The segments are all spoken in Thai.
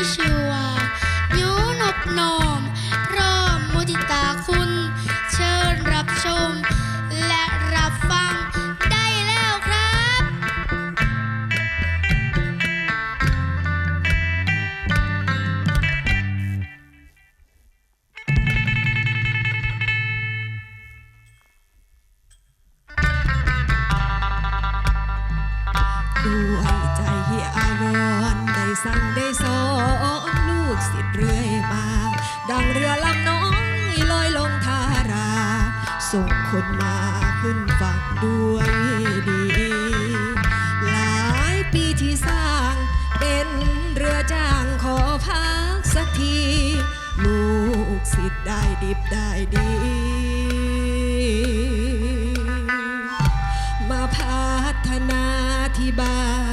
Mission. คนมาขึ้นฝั่งด้วยดี หลายปีที่สร้างเป็นเรือจ้างขอพักสักที ลูกสิทธิ์ได้ดิบได้ดี มาพัฒนาที่บ้าน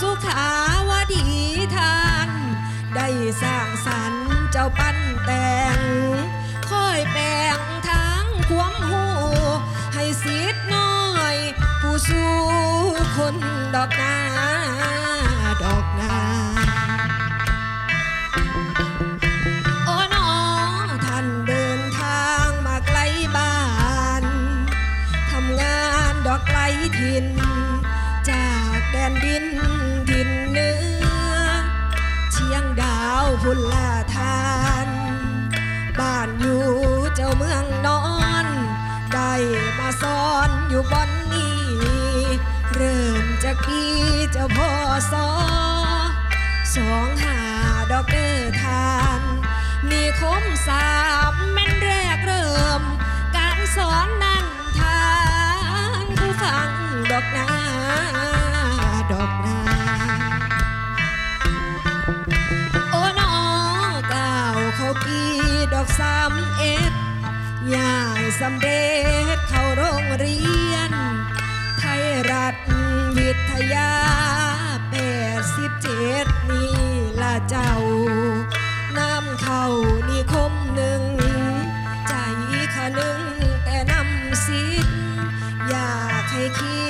สุขาวดีทาน ได้สร้างสรรค์เจ้าปั้นแต่งค่อยแปลงทางความหูให้สิทธิ์น้อย ผู้สู้คนดอกนา อยู่บนนี้ เริ่มจากปีเจ้าพ่อสอสองหาดอกเดอร์ทาน มีคมสามแม่นแรกเริ่ม การสอนนั่งทานผู้ฟังดอกนา เข้านิคมหนึ่ง ใจขะนึงแต่นำสิทธิ์อยากให้คิ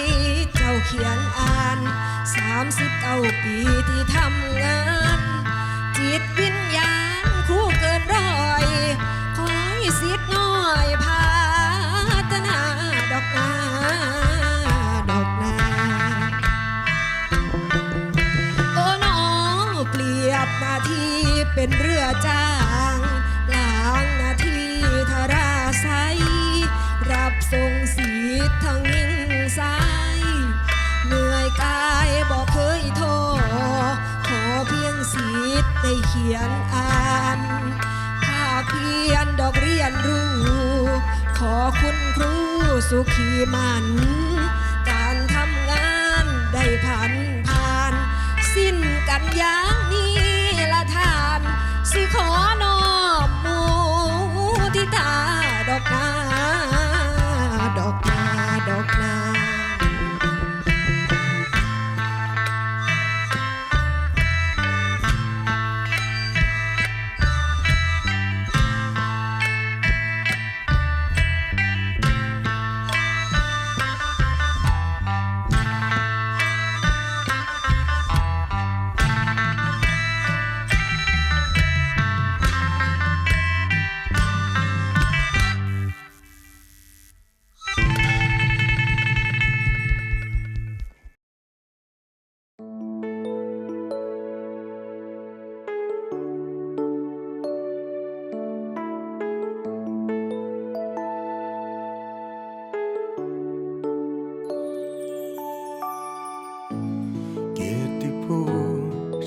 ดเจ้าเขียนอ่านสามสิบเก้าปีที่ทำ เพียงสีทได้เขียนอ่านภาเพียนดอกเรียนรู้ ขอคุณครูสุขีมัน การทำงานได้ผ่านผ่าน สิ้นกันอย่างนี้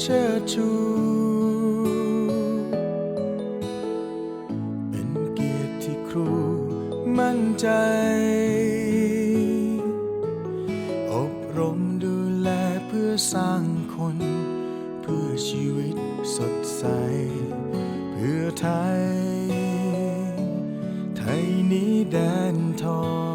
เชิดชู เป็นเกียรติที่ครูมั่นใจ อบรมดูแลเพื่อสร้างคน เพื่อชีวิตสดใส เพื่อไทย ไทยนี้แดนทอง